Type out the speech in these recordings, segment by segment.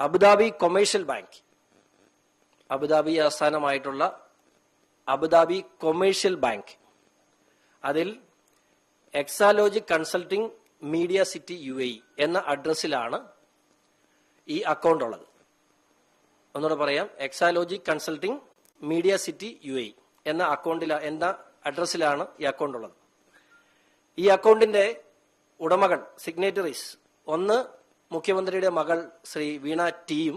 Abu Dhabi Commercial Bank. Abu Dhabi ആസ്ഥാനമായിട്ടുള്ള Abu Dhabi Commercial Bank. അതിൽ Exalogic Consulting Media City U എന്ന അഡ്രസ്സിലാണ് ഈ account ഉള്ളത്. ഒന്നുകൂടെ പറയാം. Exalogic Consulting Media City U എന്ന അക്കൗണ്ടില എന്ന അഡ്രസ്സിലാണ് ഈ അക്കൗണ്ട് ഉള്ളത്. ഈ അക്കൗണ്ടിന്റെ ഉടമകൾ സിഗ്നേറ്ററീസ് ഒന്ന് മുഖ്യമന്ത്രിയുടെ മകൾ ശ്രീ വീണ ടിയും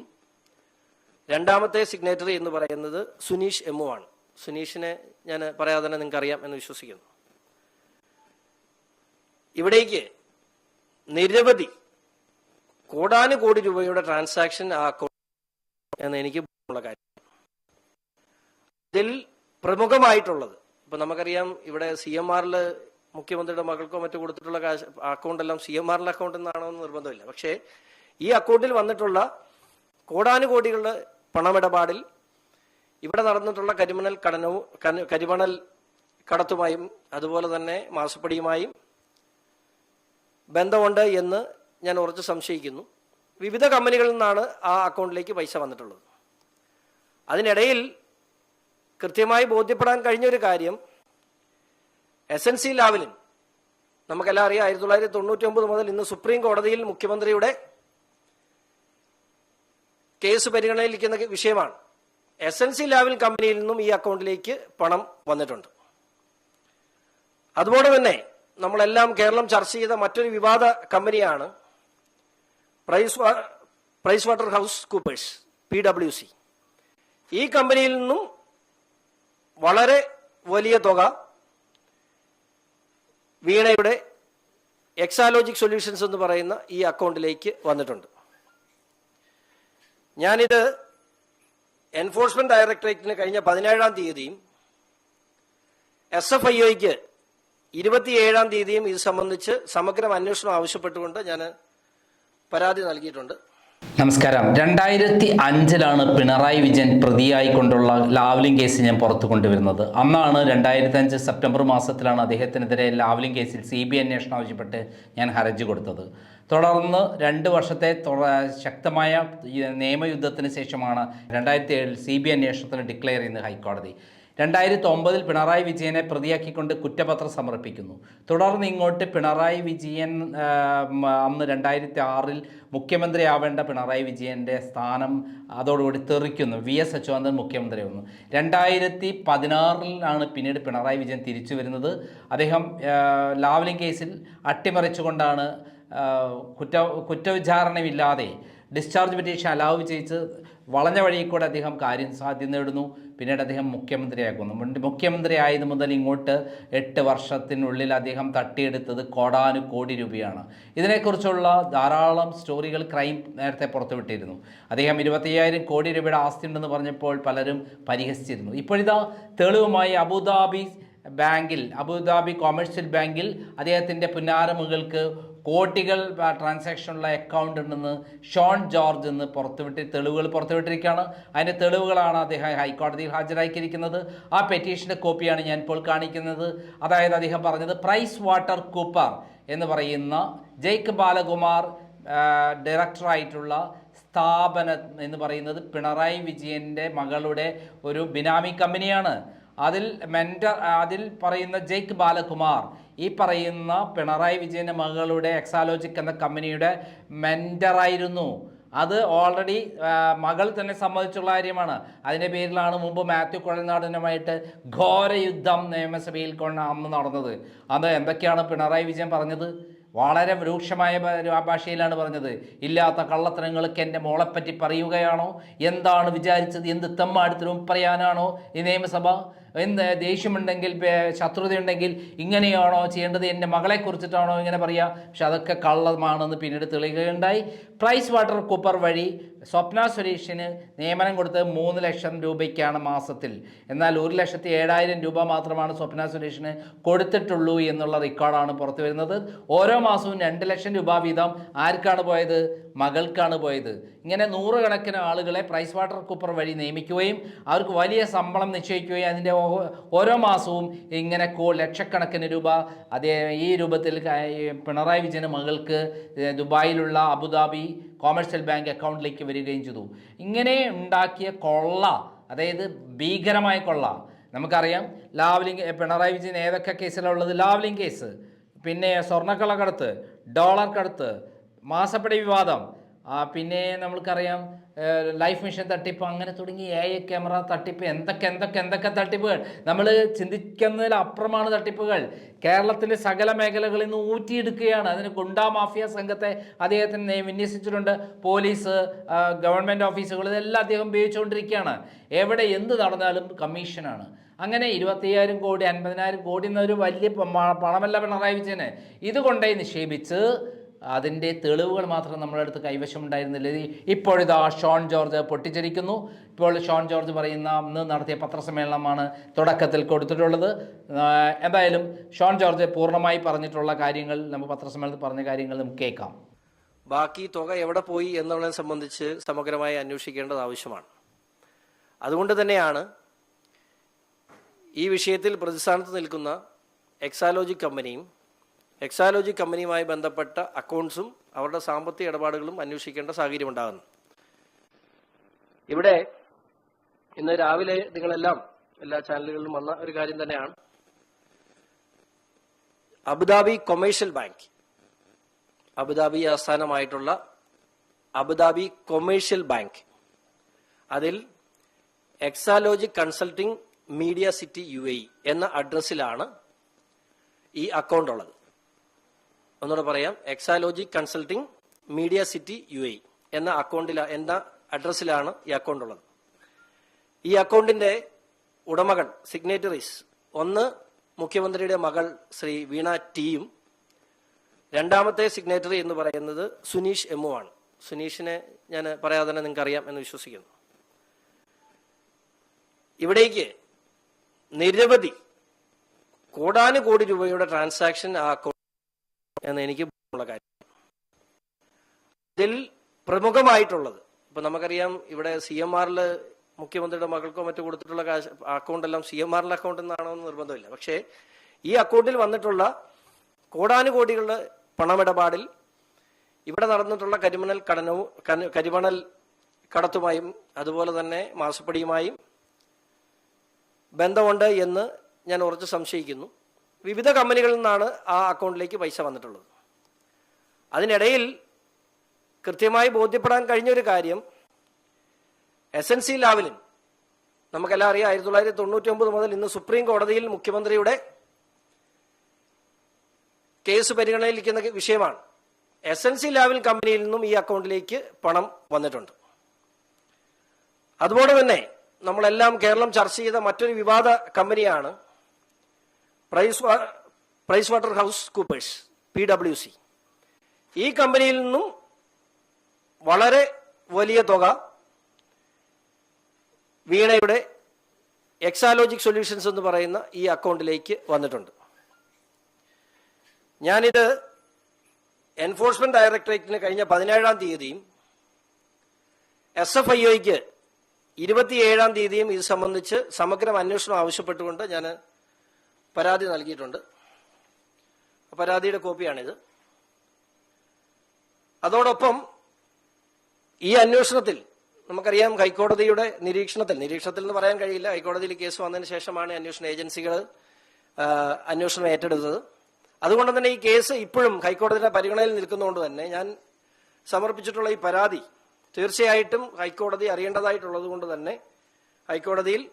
രണ്ടാമത്തെ സിഗ്നേറ്ററി എന്ന് പറയുന്നത് സുനീഷ് എമ്മു ആണ്. സുനീഷിനെ ഞാൻ പറയാതെ തന്നെ നിങ്ങൾക്ക് അറിയാം എന്ന് വിശ്വസിക്കുന്നു. ഇവിടേക്ക് നിരവധി കോടാനുകോടി രൂപയുടെ ട്രാൻസാക്ഷൻ ആ അക്കൗണ്ട് എന്ന് എനിക്ക് ഉള്ള കാര്യം. ഇതിൽ പ്രമുഖമായിട്ടുള്ളത് ഇപ്പൊ നമുക്കറിയാം ഇവിടെ സി എം ആറിൽ മുഖ്യമന്ത്രിയുടെ മകൾക്കോ മറ്റോ കൊടുത്തിട്ടുള്ള കാശ് അക്കൗണ്ടെല്ലാം സി എം ആറിന്റെ അക്കൗണ്ട് എന്നാണോ എന്ന് നിർബന്ധമില്ല. പക്ഷേ ഈ അക്കൗണ്ടിൽ വന്നിട്ടുള്ള കോടാനുകോടികളുടെ പണമിടപാടിൽ ഇവിടെ നടന്നിട്ടുള്ള കരിമണൽ കടനവും കരിമണൽ കടത്തുമായും അതുപോലെ തന്നെ മാസപ്പടിയുമായും ബന്ധമുണ്ട് എന്ന് ഞാൻ ഉറച്ച് സംശയിക്കുന്നു. വിവിധ കമ്പനികളിൽ നിന്നാണ് ആ അക്കൗണ്ടിലേക്ക് പൈസ വന്നിട്ടുള്ളത്. അതിനിടയിൽ കൃത്യമായി ബോധ്യപ്പെടാൻ കഴിഞ്ഞ ഒരു കാര്യം എസ് എൻ സി ലാവലിൻ നമുക്കെല്ലാം അറിയാം ആയിരത്തി തൊള്ളായിരത്തി തൊണ്ണൂറ്റി ഒമ്പത് മുതൽ ഇന്ന് സുപ്രീം കോടതിയിൽ മുഖ്യമന്ത്രിയുടെ കേസ് പരിഗണനയിലിരിക്കുന്ന വിഷയമാണ്. എസ് എൻ സി ലാവലിൻ കമ്പനിയിൽ നിന്നും ഈ അക്കൗണ്ടിലേക്ക് പണം വന്നിട്ടുണ്ട്. അതുപോലെ തന്നെ നമ്മളെല്ലാം കേരളം ചർച്ച ചെയ്ത മറ്റൊരു വിവാദ കമ്പനിയാണ് Price Price Water House Coopers P W C ഈ കമ്പനിയിൽ നിന്നും വളരെ വലിയ തുക വീണയുടെ എക്സാലോജിക് സൊല്യൂഷൻസ് എന്ന് പറയുന്ന ഈ അക്കൗണ്ടിലേക്ക് വന്നിട്ടുണ്ട്. ഞാനിത് എൻഫോഴ്സ്മെന്റ് ഡയറക്ടറേറ്റിന് കഴിഞ്ഞ പതിനേഴാം തീയതിയും എസ് എഫ് ഐ ഒയ്ക്ക് ഇരുപത്തിയേഴാം തീയതിയും ഇത് സംബന്ധിച്ച് സമഗ്രം അന്വേഷണം ആവശ്യപ്പെട്ടുകൊണ്ട് ഞാൻ പരാതി നൽകിയിട്ടുണ്ട്. നമസ്കാരം. രണ്ടായിരത്തി അഞ്ചിലാണ് പിണറായി വിജയൻ പ്രതിയായി കൊണ്ടുള്ള ലാവ്ലിംഗ് കേസ് ഞാൻ പുറത്തു കൊണ്ടുവരുന്നത്. അന്നാണ് രണ്ടായിരത്തി അഞ്ച് സെപ്റ്റംബർ മാസത്തിലാണ് അദ്ദേഹത്തിനെതിരെ ലാവ്ലിംഗ് കേസിൽ സി ബി അന്വേഷണം ആവശ്യപ്പെട്ട് ഞാൻ ഹർജി കൊടുത്തത്. തുടർന്ന് രണ്ട് വർഷത്തെ ശക്തമായ നിയമയുദ്ധത്തിന് ശേഷമാണ് രണ്ടായിരത്തി ഏഴിൽ സി ബി അന്വേഷണത്തിന് ഡിക്ലെയർ ചെയ്യുന്നത് ഹൈക്കോടതി. രണ്ടായിരത്തി ഒമ്പതിൽ പിണറായി വിജയനെ പ്രതിയാക്കിക്കൊണ്ട് കുറ്റപത്രം സമർപ്പിക്കുന്നു. തുടർന്ന് ഇങ്ങോട്ട് പിണറായി വിജയൻ അന്ന് രണ്ടായിരത്തി ആറിൽ മുഖ്യമന്ത്രിയാവേണ്ട പിണറായി വിജയന്റെ സ്ഥാനം അതോടുകൂടി തെറിക്കുന്നു. വി എസ് അച്യുതാനന്ദൻ മുഖ്യമന്ത്രി വന്നു രണ്ടായിരത്തി പതിനാറിലാണ് പിന്നീട് പിണറായി വിജയൻ തിരിച്ചു വരുന്നത്. അദ്ദേഹം ലാവ്ലിൻ കേസിൽ അട്ടിമറിച്ചുകൊണ്ടാണ് കുറ്റ കുറ്റവിചാരണമില്ലാതെ ഡിസ്ചാർജ് പെറ്റീഷൻ അലാവ് ചെയ്ത് വളഞ്ഞ വഴിയിൽ കൂടെ അദ്ദേഹം കാര്യം സാധ്യത നേടുന്നു. പിന്നീട് അദ്ദേഹം മുഖ്യമന്ത്രിയാക്കുന്നു. മുഖ്യമന്ത്രി ആയത് മുതൽ ഇങ്ങോട്ട് എട്ട് വർഷത്തിനുള്ളിൽ അദ്ദേഹം തട്ടിയെടുത്തത് കോടാനു കോടി രൂപയാണ്. ഇതിനെക്കുറിച്ചുള്ള ധാരാളം സ്റ്റോറികൾ ക്രൈം നേരത്തെ പുറത്തുവിട്ടിരുന്നു. അദ്ദേഹം ഇരുപത്തയ്യായിരം കോടി രൂപയുടെ ആസ്തി ഉണ്ടെന്ന് പറഞ്ഞപ്പോൾ പലരും പരിഹസിച്ചിരുന്നു. ഇപ്പോഴിതാ തെളിവുമായി അബുദാബി ബാങ്കിൽ അബുദാബി കൊമേഴ്ഷ്യൽ ബാങ്കിൽ അദ്ദേഹത്തിന്റെ പുന്നാരമുകൾക്ക് കോടികൾ ട്രാൻസാക്ഷനുള്ള അക്കൗണ്ട് ഉണ്ടെന്ന് ഷോൺ ജോർജ് എന്ന് പുറത്തുവിട്ട് തെളിവുകൾ പുറത്തുവിട്ടിരിക്കുകയാണ്. അതിന്റെ തെളിവുകളാണ് അദ്ദേഹം ഹൈക്കോടതിയിൽ ഹാജരാക്കിയിരിക്കുന്നത്. ആ പെറ്റീഷന്റെ കോപ്പിയാണ് ഞാൻ ഇപ്പോൾ കാണിക്കുന്നത്. അതായത് അദ്ദേഹം പറഞ്ഞത് പ്രൈസ് വാട്ടർ കൂപ്പർ എന്ന് പറയുന്ന ജയ്ക്ക് ബാലകുമാർ ഡയറക്ടറായിട്ടുള്ള സ്ഥാപന എന്ന് പറയുന്നത് പിണറായി വിജയന്റെ മകളുടെ ഒരു ബിനാമി കമ്പനിയാണ് അതിൽ മെന്റർ അതിൽ പറയുന്ന ജെയ്ക്ക് ബാലകുമാർ ഈ പറയുന്ന പിണറായി വിജയന്റെ മകളുടെ എക്സാലോജിക് എന്ന കമ്പനിയുടെ മെന്ററായിരുന്നു അത് ഓൾറെഡി മകൾ തന്നെ സമ്മതിച്ചുള്ള കാര്യമാണ്. അതിന്റെ പേരിലാണ് മുമ്പ് മാത്യു കുഴൽനാടനുമായിട്ട് ഘോരയുദ്ധം നിയമസഭയിൽ കൊണ്ട് അന്ന് നടന്നത്. അത് എന്തൊക്കെയാണ് പിണറായി വിജയൻ പറഞ്ഞത്? വളരെ രൂക്ഷമായ ഭാഷയിലാണ് പറഞ്ഞത്. ഇല്ലാത്ത കള്ളത്തരങ്ങൾക്ക് എന്റെ മോളെപ്പറ്റി പറയുകയാണോ? എന്താണ് വിചാരിച്ചത്? എന്ത് തെമ്മാടിത്തരവും പറയാനാണോ ഈ നിയമസഭ? എന്ത് ദേഷ്യമുണ്ടെങ്കിൽ ശത്രുതയുണ്ടെങ്കിൽ ഇങ്ങനെയാണോ ചെയ്യേണ്ടത്? എന്റെ മകളെ കുറിച്ചിട്ടാണോ ഇങ്ങനെ പറയുക പക്ഷെ അതൊക്കെ കള്ളമാണെന്ന് പിന്നീട് തെളിയുകയുണ്ടായി. പ്രൈസ് വാട്ടർ കൂപ്പർ വഴി സ്വപ്ന സുരേഷിന് നിയമനം കൊടുത്തത് മൂന്ന് ലക്ഷം രൂപയ്ക്കാണ് മാസത്തിൽ. എന്നാൽ ഒരു ലക്ഷത്തി ഏഴായിരം രൂപ മാത്രമാണ് സ്വപ്ന സുരേഷിന് കൊടുത്തിട്ടുള്ളൂ എന്നുള്ള റെക്കോർഡാണ് പുറത്തു വരുന്നത്. ഓരോ മാസവും രണ്ട് ലക്ഷം രൂപ വീതം ആർക്കാണ് പോയത്? മകൾക്കാണ് പോയത്. ഇങ്ങനെ നൂറുകണക്കിന് ആളുകളെ പ്രൈസ് വാട്ടർ കൂപ്പർ വഴി നിയമിക്കുകയും അവർക്ക് വലിയ ശമ്പളം നിശ്ചയിക്കുകയും അതിന്റെ ഓരോ മാസവും ഇങ്ങനെ കോ ലക്ഷക്കണക്കിന് രൂപ അതേ ഈ രൂപത്തിൽ പിണറായി വിജയൻ മകൾക്ക് ദുബായിലുള്ള അബുദാബി കോമേഴ്സ്യൽ ബാങ്ക് അക്കൗണ്ടിലേക്ക് വരികയും ചെയ്തു. ഇങ്ങനെ ഉണ്ടാക്കിയ കൊള്ള അതായത് ഭീകരമായ കൊള്ള. നമുക്കറിയാം ലാവ്ലിംഗ് പിണറായി വിജയൻ ഏതൊക്കെ കേസിലുള്ളത് ലാവ്ലിംഗ് കേസ്. പിന്നെ സ്വർണക്കള്ളക്കടത്ത് ഡോളർ കടത്ത് മാസപ്പടി വിവാദം. പിന്നെ നമ്മൾക്കറിയാം ലൈഫ് മിഷൻ തട്ടിപ്പ് അങ്ങനെ തുടങ്ങി എ ഐ ക്യാമറ തട്ടിപ്പ് എന്തൊക്കെ എന്തൊക്കെ എന്തൊക്കെ തട്ടിപ്പുകൾ? നമ്മൾ ചിന്തിക്കുന്നതിൽ അപ്പുറമാണ് തട്ടിപ്പുകൾ. കേരളത്തിലെ സകല മേഖലകളിൽ നിന്ന് ഊറ്റിയെടുക്കുകയാണ്. അതിന് ഗുണ്ടാ മാഫിയ സംഘത്തെ അദ്ദേഹത്തിന് വിന്യസിച്ചിട്ടുണ്ട്. പോലീസ് ഗവൺമെന്റ് ഓഫീസുകൾ ഇതെല്ലാം അദ്ദേഹം ഉപയോഗിച്ചുകൊണ്ടിരിക്കുകയാണ്. എവിടെ എന്ത് നടന്നാലും കമ്മീഷനാണ്. അങ്ങനെ ഇരുപത്തയ്യായിരം കോടി അൻപതിനായിരം കോടി എന്നൊരു വലിയ പണമല്ല പിണറായി വിജയന്. ഇതുകൊണ്ടേ നിക്ഷേപിച്ച് അതിന്റെ തെളിവുകൾ മാത്രം നമ്മുടെ അടുത്ത് കൈവശമുണ്ടായിരുന്നില്ല ഉണ്ടായിരുന്നില്ല. ഇപ്പോഴിതാ ഷോൺ ജോർജ് പൊട്ടിച്ചിരിക്കുന്നു. ഇപ്പോൾ ഷോൺ ജോർജ് പറയുന്ന അന്ന് നടത്തിയ പത്രസമ്മേളനമാണ് തുടക്കത്തിൽ കൊടുത്തിട്ടുള്ളത്. എന്തായാലും ഷോൺ ജോർജ് പൂർണമായി പറഞ്ഞിട്ടുള്ള കാര്യങ്ങൾ നമ്മൾ പത്രസമ്മേളനത്തിൽ പറഞ്ഞ കാര്യങ്ങൾ നമുക്ക് കേൾക്കാം. ബാക്കി തുക എവിടെ പോയി എന്നുള്ളതിനെ സംബന്ധിച്ച് സമഗ്രമായി അന്വേഷിക്കേണ്ടത് ആവശ്യമാണ്. അതുകൊണ്ട് തന്നെയാണ് ഈ വിഷയത്തിൽ പ്രതിസ്ഥാനത്ത് നിൽക്കുന്ന എക്സാലോജി കമ്പനിയും എക്സാലോജി കമ്പനിയുമായി ബന്ധപ്പെട്ട അക്കൗണ്ട്സും അവരുടെ സാമ്പത്തിക ഇടപാടുകളും അന്വേഷിക്കേണ്ട സാഹചര്യം ഉണ്ടാകുന്നു. ഇവിടെ ഇന്ന് രാവിലെ നിങ്ങളെല്ലാം എല്ലാ ചാനലുകളിലും വന്ന ഒരു കാര്യം തന്നെയാണ്. അബുദാബി കൊമേഴ്ഷ്യൽ ബാങ്ക് അബുദാബി ആസ്ഥാനമായിട്ടുള്ള അബുദാബി കൊമേഴ്ഷ്യൽ ബാങ്ക് അതിൽ Exalogic Consulting Media City U എന്ന അഡ്രസ്സിലാണ് ഈ അക്കൗണ്ട് ഉള്ളത്. ഒന്നുകൂടെ പറയാം. Exalogic Consulting Media City U A എന്ന അക്കൗണ്ടില എന്ന അഡ്രസ്സിലാണ് ഈ അക്കൗണ്ട് ഉള്ളത്. ഈ അക്കൗണ്ടിന്റെ ഉടമകൾ സിഗ്നേറ്ററീസ് ഒന്ന് മുഖ്യമന്ത്രിയുടെ മകൾ ശ്രീ വീണ ടിയും രണ്ടാമത്തെ സിഗ്നേറ്ററി എന്ന് പറയുന്നത് സുനീഷ് എമ്മു ആണ്. സുനീഷിനെ ഞാൻ പറയാതെ തന്നെ നിങ്ങൾക്ക് അറിയാം എന്ന് വിശ്വസിക്കുന്നു. ഇവിടേക്ക് നിരവധി കോടാനുകോടി രൂപയുടെ ട്രാൻസാക്ഷൻ ആ അക്കൗണ്ട് എന്ന് എനിക്ക് ഉള്ള കാര്യം. ഇതിൽ പ്രമുഖമായിട്ടുള്ളത് ഇപ്പൊ നമുക്കറിയാം ഇവിടെ സി എം ആറിൽ മുഖ്യമന്ത്രിയുടെ മകൾക്കോ മറ്റോ കൊടുത്തിട്ടുള്ള കാശ് അക്കൗണ്ട് എല്ലാം സി എം ആറിലെ അക്കൗണ്ട് എന്നാണോ എന്ന് നിർബന്ധമില്ല. പക്ഷേ ഈ അക്കൗണ്ടിൽ വന്നിട്ടുള്ള കോടാനുകോടികളുടെ പണമിടപാടിൽ ഇവിടെ നടന്നിട്ടുള്ള കരിമണൽ കടനവും കരിമണൽ കടത്തുമായും അതുപോലെ തന്നെ മാസപ്പടിയുമായും ബന്ധമുണ്ട് എന്ന് ഞാൻ ഉറച്ച് സംശയിക്കുന്നു. വിവിധ കമ്പനികളിൽ നിന്നാണ് ആ അക്കൗണ്ടിലേക്ക് പൈസ വന്നിട്ടുള്ളത്. അതിനിടയിൽ കൃത്യമായി ബോധ്യപ്പെടാൻ കഴിഞ്ഞ ഒരു കാര്യം എസ് എൻ സി ലാവലിൻ നമുക്കെല്ലാം അറിയാം ആയിരത്തി തൊള്ളായിരത്തി തൊണ്ണൂറ്റി ഒമ്പത് മുതൽ ഇന്ന് സുപ്രീം കോടതിയിൽ മുഖ്യമന്ത്രിയുടെ കേസ് പരിഗണനയിലിരിക്കുന്ന വിഷയമാണ്. എസ് എൻ സി ലാവൽ കമ്പനിയിൽ നിന്നും ഈ അക്കൗണ്ടിലേക്ക് പണം വന്നിട്ടുണ്ട്. അതുപോലെ തന്നെ നമ്മളെല്ലാം കേരളം ചർച്ച ചെയ്ത മറ്റൊരു വിവാദ കമ്പനിയാണ് Price Price Water House Coopers P W C ഈ കമ്പനിയിൽ നിന്നും വളരെ വലിയ തുക വീണയുടെ എക്സാലോജിക് സൊല്യൂഷൻസ് എന്ന് പറയുന്ന ഈ അക്കൗണ്ടിലേക്ക് വന്നിട്ടുണ്ട്. ഞാനിത് എൻഫോഴ്സ്മെന്റ് ഡയറക്ടറേറ്റിന് കഴിഞ്ഞ പതിനേഴാം തീയതിയും എസ് എഫ് ഐ ഒക്ക് ഇരുപത്തിയേഴാം തീയതിയും ഇത് സംബന്ധിച്ച് സമഗ്രം അന്വേഷണം ആവശ്യപ്പെട്ടുകൊണ്ട് ഞാൻ പരാതി നൽകിയിട്ടുണ്ട്. പരാതിയുടെ കോപ്പിയാണിത്. അതോടൊപ്പം ഈ അന്വേഷണത്തിൽ നമുക്കറിയാം ഹൈക്കോടതിയുടെ നിരീക്ഷണത്തിൽ നിരീക്ഷണത്തിൽ എന്ന് പറയാൻ കഴിയില്ല ഹൈക്കോടതിയിൽ കേസ് വന്നതിന് ശേഷമാണ് അന്വേഷണ ഏജൻസികൾ അന്വേഷണം ഏറ്റെടുത്തത്. അതുകൊണ്ട് തന്നെ ഈ കേസ് ഇപ്പോഴും ഹൈക്കോടതിയുടെ പരിഗണനയിൽ നിൽക്കുന്നതുകൊണ്ട് തന്നെ ഞാൻ സമർപ്പിച്ചിട്ടുള്ള ഈ പരാതി തീർച്ചയായിട്ടും ഹൈക്കോടതി അറിയേണ്ടതായിട്ടുള്ളത് കൊണ്ട് തന്നെ ഹൈക്കോടതിയിൽ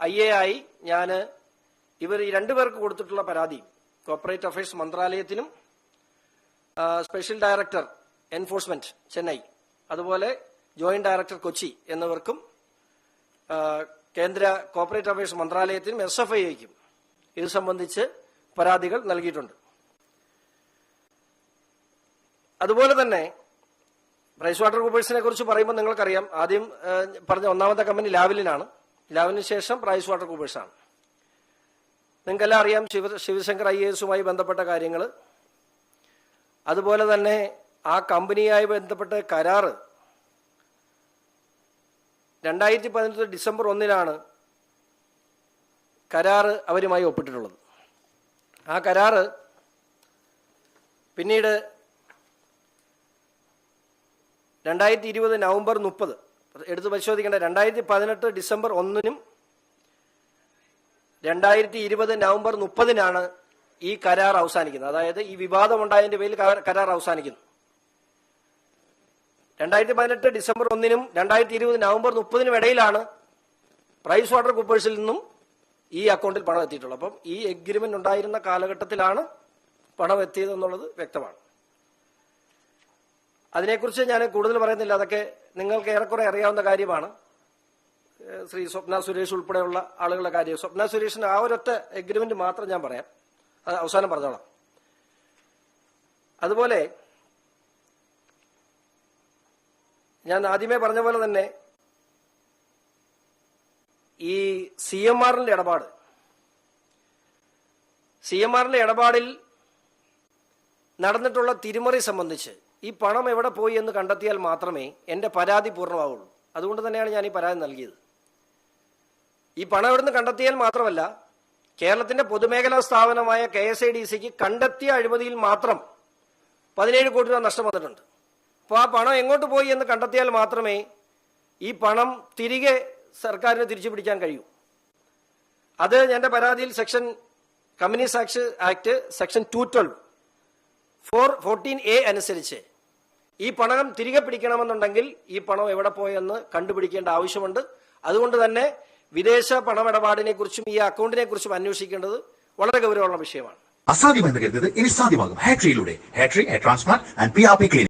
ഐ എ ആയി ഞാൻ ഇവർ ഈ രണ്ടുപേർക്ക് കൊടുത്തിട്ടുള്ള പരാതി കോർപ്പറേറ്റ് അഫയേഴ്സ് മന്ത്രാലയത്തിനും സ്പെഷ്യൽ ഡയറക്ടർ എൻഫോഴ്സ്മെന്റ് ചെന്നൈ അതുപോലെ ജോയിന്റ് ഡയറക്ടർ കൊച്ചി എന്നിവർക്കും കേന്ദ്ര കോർപ്പറേറ്റ് അഫയേഴ്സ് മന്ത്രാലയത്തിനും എസ് എഫ് ഐക്കും ഇത് സംബന്ധിച്ച് പരാതികൾ നൽകിയിട്ടുണ്ട്. അതുപോലെ തന്നെ പ്രൈസ് വാട്ടർ കൂപ്പേഴ്സിനെ കുറിച്ച് പറയുമ്പോൾ നിങ്ങൾക്കറിയാം ആദ്യം പറഞ്ഞ ഒന്നാമത്തെ കമ്പനി ലാവലിനാണ്. ലാവലിന് ശേഷം പ്രൈസ് വാട്ടർ കൂപ്പേഴ്സാണ്. നിങ്ങൾക്കെല്ലാം അറിയാം ശിവ ശിവശങ്കർ ഐ എസുമായി ബന്ധപ്പെട്ട കാര്യങ്ങൾ. അതുപോലെ തന്നെ ആ കമ്പനിയായി ബന്ധപ്പെട്ട കരാറ് രണ്ടായിരത്തി പതിനെട്ട് ഡിസംബർ ഒന്നിനാണ് കരാറ് അവരുമായി ഒപ്പിട്ടിട്ടുള്ളത്. ആ കരാറ് പിന്നീട് രണ്ടായിരത്തി ഇരുപത് നവംബർ മുപ്പത് എടുത്ത് പരിശോധിക്കേണ്ട രണ്ടായിരത്തി പതിനെട്ട് ഡിസംബർ ഒന്നിനും രണ്ടായിരത്തി ഇരുപത് നവംബർ മുപ്പതിനാണ് ഈ കരാർ അവസാനിക്കുന്നത്. അതായത് ഈ വിവാദമുണ്ടായതിന്റെ പേരിൽ കരാർ- അവസാനിക്കുന്നു. രണ്ടായിരത്തി പതിനെട്ട് ഡിസംബർ ഒന്നിനും രണ്ടായിരത്തി ഇരുപത് നവംബർ മുപ്പതിനും ഇടയിലാണ് പ്രൈസ് വാട്ടർ കൂപ്പേഴ്സിൽ നിന്നും ഈ അക്കൗണ്ടിൽ പണം എത്തിയിട്ടുള്ളത്. അപ്പം ഈ എഗ്രിമെന്റ് ഉണ്ടായിരുന്ന കാലഘട്ടത്തിലാണ് പണം എത്തിയതെന്നുള്ളത് വ്യക്തമാണ്. അതിനെക്കുറിച്ച് ഞാൻ കൂടുതൽ പറയുന്നില്ല. അതൊക്കെ നിങ്ങൾക്ക് ഏറെക്കുറെ അറിയാവുന്ന കാര്യമാണ്. ശ്രീ സ്വപ്ന സുരേഷ് ഉൾപ്പെടെയുള്ള ആളുകളുടെ കാര്യം. സ്വപ്ന സുരേഷിന് ആ ഒരൊറ്റ എഗ്രിമെന്റ് മാത്രം ഞാൻ പറയാം. അത് അവസാനം പറഞ്ഞോളാം. അതുപോലെ ഞാൻ ആദ്യമേ പറഞ്ഞ പോലെ തന്നെ ഈ സി എം ആറിന്റെ ഇടപാട്. സി എം ആറിന്റെ ഇടപാടിൽ നടന്നിട്ടുള്ള തിരിമറി സംബന്ധിച്ച് ഈ പണം എവിടെ പോയി എന്ന് കണ്ടെത്തിയാൽ മാത്രമേ എന്റെ പരാതി പൂർണമാവുള്ളൂ. അതുകൊണ്ട് തന്നെയാണ് ഞാൻ ഈ പരാതി നൽകിയത്. ഈ പണം എവിടുന്ന് കണ്ടെത്തിയാൽ മാത്രമല്ല കേരളത്തിന്റെ പൊതുമേഖലാ സ്ഥാപനമായ കെ എസ് ഐ ഡി സിക്ക് കണ്ടെത്തിയ അഴിമതിയിൽ മാത്രം പതിനേഴ് കോടി രൂപ നഷ്ടം വന്നിട്ടുണ്ട്. അപ്പോൾ ആ പണം എങ്ങോട്ട് പോയി എന്ന് കണ്ടെത്തിയാൽ മാത്രമേ ഈ പണം തിരികെ സർക്കാരിന് തിരിച്ചു പിടിക്കാൻ കഴിയൂ. അത് എന്റെ പരാതിയിൽ section companies act act section two twelve four fourteen A അനുസരിച്ച് ഈ പണം തിരികെ പിടിക്കണമെന്നുണ്ടെങ്കിൽ ഈ പണം എവിടെ പോയെന്ന് കണ്ടുപിടിക്കേണ്ട ആവശ്യമുണ്ട്. അതുകൊണ്ട് തന്നെ വിദേശ പണമിടപാടിനെ കുറിച്ചും ഈ അക്കൗണ്ടിനെ കുറിച്ചും അന്വേഷിക്കേണ്ടത് വളരെ ഗൗരവമുള്ള വിഷയമാണ്. അസാധ്യമെന്ന് കരുതുന്നത് ഇനി സാധ്യമാകും. ഹാട്രിയിലൂടെ ഹാട്രി hair transplant and P R P clinic